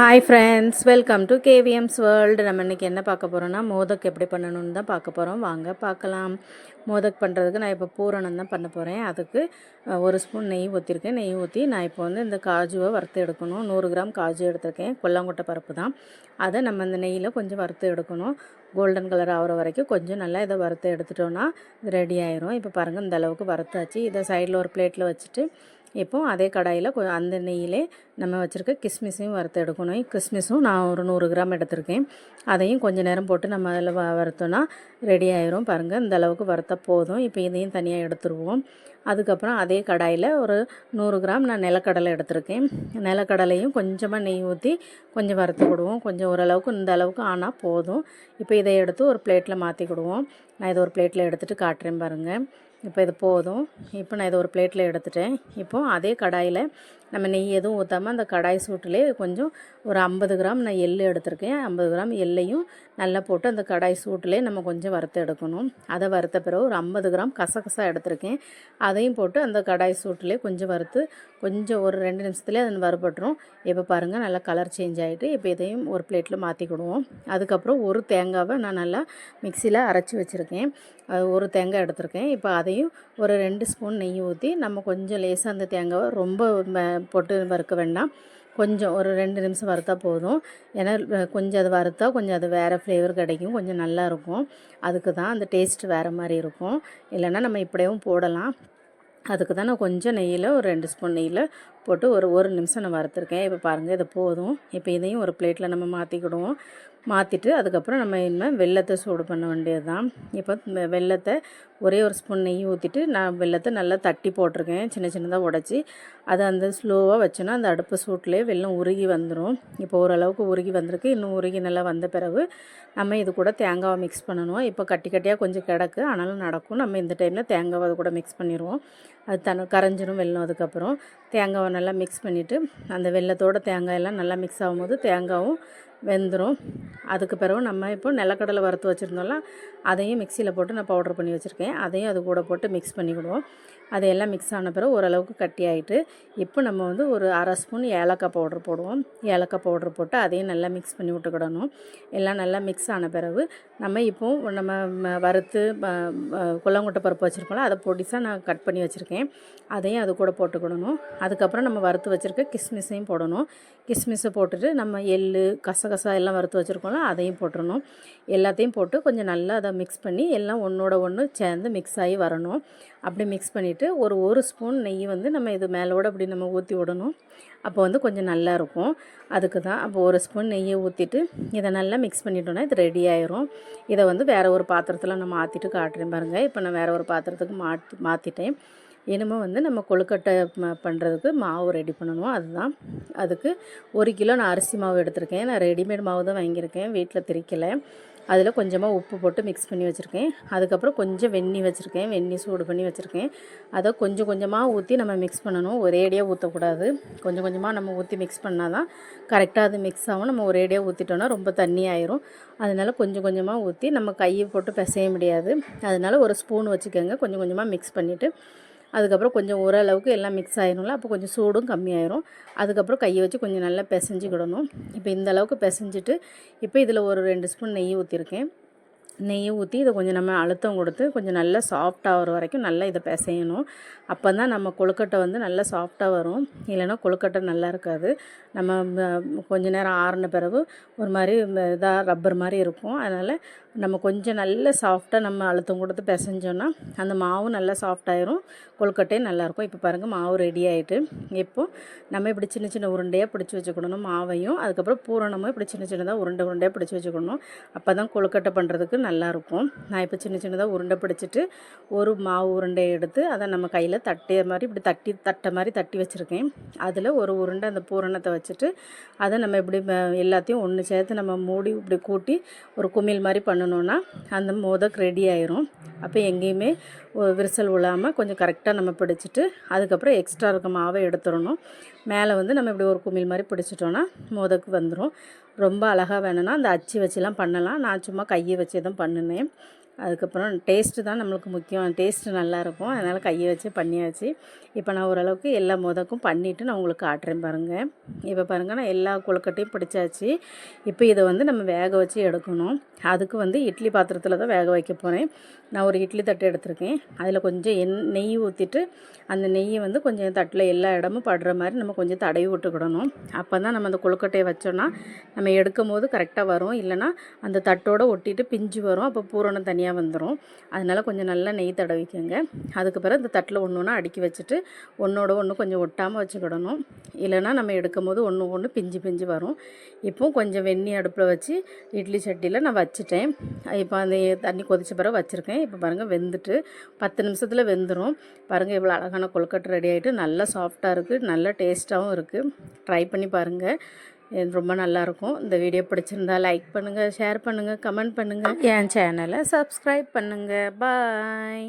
Hi friends welcome to KVMs world நம்ம இன்றைக்கி என்ன பார்க்க போகிறோன்னா மோதக் எப்படி பண்ணணும்னு தான் பார்க்க போகிறோம் வாங்க பார்க்கலாம். மோதக் பண்ணுறதுக்கு நான் இப்போ பூரணம் தான் பண்ண போகிறேன் அதுக்கு ஒரு ஸ்பூன் நெய் ஊற்றிருக்கேன் நெய் ஊற்றி நான் இப்போ வந்து இந்த காஜுவை வறுத்து எடுக்கணும். நூறு கிராம் காஜு எடுத்திருக்கேன். கொல்லாங்கொட்டை பருப்பு தான். அதை நம்ம இந்த நெய்யில் கொஞ்சம் வறுத்து எடுக்கணும். கோல்டன் கலர் ஆகிற வரைக்கும் கொஞ்சம் நல்லா இதை வறுத்து எடுத்துட்டோன்னா இது ரெடி ஆயிரும். இப்போ பாருங்கள் இந்த அளவுக்கு வறுத்தாச்சு. இதை சைடில் ஒரு பிளேட்டில் வச்சுட்டு இப்போ அதே கடாயில் கொ அந்த நெய்யிலே நம்ம வச்சுருக்க கிஸ்மிஸையும் வறுத்து எடுக்கணும். கிஸ்மிஸும் நான் ஒரு நூறு கிராம் எடுத்திருக்கேன். அதையும் கொஞ்சம் நேரம் போட்டு நம்ம அதில் வ வறுத்தோன்னா ரெடி ஆயிரும். பாருங்கள் இந்த அளவுக்கு வறுத்தா போதும். இப்போ இதையும் தனியாக எடுத்துருவோம். அதுக்கப்புறம் அதே கடாயில் ஒரு நூறு கிராம் நான் நிலக்கடலை எடுத்திருக்கேன். நிலக்கடலையும் கொஞ்சமாக நெய் ஊற்றி கொஞ்சம் வறுத்து விடுவோம். கொஞ்சம் ஓரளவுக்கு இந்த அளவுக்கு ஆனால் போதும். இப்போ இதை எடுத்து ஒரு பிளேட்டில் மாற்றிக்கிடுவோம் நான் இதை ஒரு பிளேட்டில் எடுத்துகிட்டு காட்டுறேன் பாருங்கள் இப்போ இது போதும். இப்போ நான் இதை ஒரு பிளேட்டில் எடுத்துட்டேன். இப்போது அதே கடாயில் நம்ம நெய் எதுவும் ஊற்றாமல் அந்த கடாய் சூட்டிலே கொஞ்சம் ஒரு ஐம்பது கிராம் நான் எள் எடுத்திருக்கேன். ஐம்பது கிராம் எள்ளையும் நல்லா போட்டு அந்த கடாய் சூட்டிலே நம்ம கொஞ்சம் வறுத்து எடுக்கணும். அதை வறுத்த பிறகு ஒரு ஐம்பது கிராம் கசகசா எடுத்திருக்கேன். அதையும் போட்டு அந்த கடாய் சூட்டிலே கொஞ்சம் வறுத்து கொஞ்சம் ஒரு ரெண்டு நிமிஷத்துலேயே அது வறுபட்டுரும். இப்போ பாருங்கள் நல்லா கலர் சேஞ்ச் ஆகிட்டு இப்போ இதையும் ஒரு பிளேட்டில் மாற்றிக்கிடுவோம் அதுக்கப்புறம் ஒரு தேங்காவை நான் நல்லா மிக்சியில் அரைச்சி வச்சுருக்கேன். அது ஒரு தேங்காய் எடுத்திருக்கேன். இப்போ அதையும் ஒரு ரெண்டு ஸ்பூன் நெய் ஊற்றி நம்ம கொஞ்சம் லேசாக அந்த தேங்காவை ரொம்ப போட்டு வறுக்க வேண்டாம். கொஞ்சம் ஒரு ரெண்டு நிமிஷம் வறுத்தா போதும். ஏன்னா கொஞ்சம் அது வறுத்தா கொஞ்சம் அது வேறு ஃப்ளேவர் கிடைக்கும். கொஞ்சம் நல்லா இருக்கும். அதுக்கு தான் அந்த டேஸ்ட் வேறு மாதிரி இருக்கும். இல்லைன்னா நம்ம இப்படியும் போடலாம். அதுக்கு தான் நான் கொஞ்சம் நெய்யில் ஒரு ரெண்டு ஸ்பூன் நெய்யில் போட்டு ஒரு ஒரு நிமிஷம் நான் வறுத்துருக்கேன். இப்போ பாருங்கள் இது போதும். இப்போ இதையும் ஒரு பிளேட்டில் நம்ம மாற்றிக்கிடுவோம் மாற்றிட்டு அதுக்கப்புறம் நம்ம இனிமேல் வெள்ளத்தை சூடு பண்ண வேண்டியது தான் இப்போ வெள்ளத்தை ஒரே ஒரு ஸ்பூன் நெய் ஊற்றிட்டு நான் வெள்ளத்தை நல்லா தட்டி போட்டிருக்கேன். சின்ன சின்னதாக உடச்சி. அதை அந்த ஸ்லோவாக வச்சோன்னா அந்த அடுப்பு சூட்லேயே வெள்ளம் உருகி வந்துடும் இப்போ ஓரளவுக்கு உருகி வந்திருக்கு. இன்னும் உருகி நல்லா வந்த பிறகு நம்ம இது கூட தேங்காவை மிக்ஸ் பண்ணணும். இப்போ கட்டி கட்டியாக கொஞ்சம் கிடக்கு. ஆனாலும் நடக்கும். நம்ம இந்த டைமில் தேங்காவை அது கூட மிக்ஸ் பண்ணிடுவோம் அது தன கரைஞ்சிரும் வெல்லம் அதுக்கப்புறம். தேங்காவை நல்லா மிக்ஸ் பண்ணிவிட்டு அந்த வெள்ளத்தோட தேங்காயெல்லாம் நல்லா மிக்ஸ் ஆகும்போது தேங்காவும் வெந்துடும் அதுக்கு பிறகு நம்ம இப்போ நிலக்கடலை வறுத்து வச்சுருந்தோம்ல அதையும் மிக்சியில் போட்டு நான் பவுடர் பண்ணி வச்சுருக்கேன். அதையும் அது கூட போட்டு மிக்ஸ் பண்ணிக்கிடுவோம். அதையெல்லாம் மிக்ஸ் ஆன பிறகு ஓரளவுக்கு கட்டி ஆகிட்டு இப்போ நம்ம வந்து ஒரு அரை ஸ்பூன் ஏலக்காய் பவுடர் போடுவோம். ஏலக்காய் பவுடர் போட்டு அதையும் நல்லா மிக்ஸ் பண்ணி விட்டுக்கிடணும். எல்லாம் நல்லா மிக்ஸ் ஆன பிறகு நம்ம இப்போ நம்ம ம- வறுத்து குள்ளங்குட்டை பருப்பு வச்சுருக்கோம்ல அதை பொடிசாக நான் கட் பண்ணி வச்சுருக்கேன். அதையும் அது கூட போட்டுக்கிடணும். அதுக்கப்புறம் நம்ம வறுத்து வச்சுருக்க கிஸ்மிஸையும் போடணும். கிஸ்மிஸை போட்டுட்டு நம்ம எள் எள்ளு கசகசா எல்லாம் வறுத்து வச்சுருக்கோம்ல அதையும் போட்டுடணும் எல்லாத்தையும் போட்டு கொஞ்சம் நல்லா அதை மிக்ஸ் பண்ணி எல்லாம் ஒன்றோட ஒன்று சேர்ந்து மிக்ஸ் ஆகி வரணும். அப்படி மிக்ஸ் பண்ணிவிட்டு ஒரு ஒரு ஸ்பூன் நெய் வந்து நம்ம இது மேலோட அப்படி நம்ம ஊற்றி விடணும். அப்போ வந்து கொஞ்சம் நல்லாயிருக்கும் அதுக்கு தான் அப்போ ஒரு ஸ்பூன் நெய்யை ஊற்றிட்டு இதை நல்லா மிக்ஸ் பண்ணிட்டோன்னா இது ரெடி ஆயிரும். இதை வந்து வேறு ஒரு பாத்திரத்தில் நம்ம மாற்றிட்டு காட்டுறேன் பாருங்கள் இப்போ நான் வேறு ஒரு பாத்திரத்துக்கு மாற்றி மாற்றிட்டேன் இனிமேல் வந்து நம்ம கொழுக்கட்டை பண்ணுறதுக்கு மாவு ரெடி பண்ணணும். அதுதான். அதுக்கு ஒரு கிலோ நான் அரிசி மாவு எடுத்திருக்கேன். நான் ரெடிமேட் மாவு தான் வாங்கியிருக்கேன். வீட்டில் திரிக்கலை அதில் கொஞ்சமாக உப்பு போட்டு மிக்ஸ் பண்ணி வச்சுருக்கேன். அதுக்கப்புறம் கொஞ்சம் வெந்நி வச்சுருக்கேன். வெந்நி சூடு பண்ணி வச்சுருக்கேன். அதை கொஞ்சம் கொஞ்சமாக ஊற்றி நம்ம மிக்ஸ் பண்ணணும். ஒரேடியாக ஊற்றக்கூடாது கொஞ்சம் கொஞ்சமாக நம்ம ஊற்றி மிக்ஸ் பண்ணால் தான் கரெக்டாக அது மிக்ஸ் ஆகும். நம்ம ஒரேடியாக ஊற்றிட்டோன்னா ரொம்ப தண்ணி ஆயிரும். அதனால கொஞ்சம் கொஞ்சமாக ஊற்றி நம்ம கையை போட்டு பிசைய முடியாது. அதனால ஒரு ஸ்பூன் வச்சுக்கோங்க. கொஞ்சம் கொஞ்சமாக மிக்ஸ் பண்ணிவிட்டு அதுக்கப்புறம் கொஞ்சம் ஓரளவுக்கு எல்லாம் மிக்ஸ் ஆயிரும்ல அப்போ கொஞ்சம் சூடும் கம்மியாயிரும். அதுக்கப்புறம் கையை வச்சு கொஞ்சம் நல்லா பிசைஞ்சுக்கிடணும். இப்போ இந்த அளவுக்கு பிசைஞ்சிட்டு இப்போ இதில் ஒரு ரெண்டு ஸ்பூன் நெய் ஊற்றிருக்கேன் நெய்யை ஊற்றி இதை கொஞ்சம் நம்ம அழுத்தம் கொடுத்து கொஞ்சம் நல்லா சாஃப்ட் ஆகிற வரைக்கும் நல்லா இதை பிசையணும். அப்போ தான் நம்ம கொழுக்கட்டை வந்து நல்லா சாஃப்டாக வரும். இல்லைன்னா கொழுக்கட்டை நல்லா இருக்காது. நம்ம கொஞ்ச நேரம் ஆறின பிறகு ஒரு மாதிரி இதாக ரப்பர் மாதிரி இருக்கும். அதனால் நம்ம கொஞ்சம் நல்ல சாஃப்டாக நம்ம அழுத்தம் கொடுத்து பிசைஞ்சோன்னா அந்த மாவும் நல்லா சாஃப்டாயிரும் கொழுக்கட்டையும் நல்லாயிருக்கும் இப்போ பாருங்கள் மாவு ரெடி ஆகிட்டு இப்போ நம்ம இப்படி சின்ன சின்ன உருண்டையாக பிடிச்சி வச்சுக்கணும் மாவையும். அதுக்கப்புறம் பூரணமும் இப்படி சின்ன சின்னதாக உருண்டை உருண்டையாக பிடிச்சி வச்சுக்கணும். அப்போ தான் கொழுக்கட்டை பண்ணுறதுக்கு நல்லாயிருக்கும். நான் இப்போ சின்ன சின்னதாக உருண்டை பிடிச்சிட்டு ஒரு மாவு உருண்டையை எடுத்து அதை நம்ம கையில் தட்டிய மாதிரி இப்படி தட்டி தட்டை மாதிரி தட்டி வச்சுருக்கேன். அதில் ஒரு உருண்டை அந்த பூரணத்தை வச்சுட்டு அதை நம்ம இப்படி ம- எல்லாத்தையும் ஒன்று சேர்த்து நம்ம மூடி இப்படி கூட்டி ஒரு குமிழ் மாதிரி பண்ணணுன்னா அந்த மோதக் ரெடி ஆயிரும். அப்போ எங்கேயுமே விரிசல் விழாமல் கொஞ்சம் கரெக்டாக நம்ம பிடிச்சிட்டு அதுக்கப்புறம் எக்ஸ்ட்ரா இருக்க மாவை எடுத்துடணும். மேலே வந்து நம்ம இப்படி ஒரு குமிழ் மாதிரி பிடிச்சிட்டோன்னா மோதக்கு வந்துடும் ரொம்ப அழகாக வேணும்னா அந்த அச்சு வச்சுலாம் பண்ணலாம். நான் சும்மா கையை வச்சு தான் பண்ணினேன். அதுக்கப்புறம் டேஸ்ட்டு தான் நம்மளுக்கு முக்கியம். டேஸ்ட்டு நல்லாயிருக்கும். அதனால் கையை வச்சு பண்ணியாச்சு. இப்போ நான் ஓரளவுக்கு எல்லா மோதக்கும் பண்ணிவிட்டு நான் உங்களுக்கு காட்டுறேன் பாருங்கள் இப்போ பாருங்கள் நான் எல்லா கொழுக்கட்டையும் பிடிச்சாச்சு. இப்போ இதை வந்து நம்ம வேக வச்சு எடுக்கணும். அதுக்கு வந்து இட்லி பாத்திரத்தில் தான் வேக வைக்க போகிறேன் நான் ஒரு இட்லி தட்டு எடுத்திருக்கேன். அதில் கொஞ்சம் எண் நெய் ஊற்றிட்டு அந்த நெய்யை வந்து கொஞ்சம் தட்டில் எல்லா இடமும் படுற மாதிரி நம்ம கொஞ்சம் தடவி விட்டுக்கிடணும். அப்போ தான் நம்ம அந்த கொழுக்கட்டையை வச்சோன்னா நம்ம எடுக்கும் போது கரெக்டாக வரும். இல்லைன்னா அந்த தட்டோடு ஒட்டிட்டு பிஞ்சு வரும். அப்போ பூரணம் தனியாக வந்துடும் அதனால் கொஞ்சம் நல்லா நெய் தடவிக்கோங்க. அதுக்கு பிறகு இந்த தட்டில் ஒன்று ஒன்றா அடுக்கி வச்சுட்டு ஒன்றோட ஒன்று கொஞ்சம் ஒட்டாமல் வச்சுக்கிடணும். இல்லைன்னா நம்ம எடுக்கும் போது ஒன்று ஒன்று பிஞ்சு பிஞ்சு வரும். இப்போ கொஞ்சம் வெந்நி அடுப்பில் வச்சு இட்லி சட்டியில் நான் வச்சுட்டேன். இப்போ அந்த தண்ணி கொதிச்ச பிறகு வச்சுருக்கேன். இப்போ பாருங்கள் வெந்துட்டு பத்து நிமிஷத்தில் வெந்துடும் பாருங்கள் இவ்வளோ அழகான கொழுக்கட்டை ரெடி ஆகிட்டு நல்லா சாஃப்டாக இருக்குது நல்லா டேஸ்ட்டாகவும் இருக்குது ட்ரை பண்ணி பாருங்கள் இது ரொம்ப நல்லாயிருக்கும் இந்த வீடியோ பிடிச்சிருந்தா லைக் பண்ணுங்கள் ஷேர் பண்ணுங்கள் கமெண்ட் பண்ணுங்கள் என் சேனலை சப்ஸ்கிரைப் பண்ணுங்கள் பாய்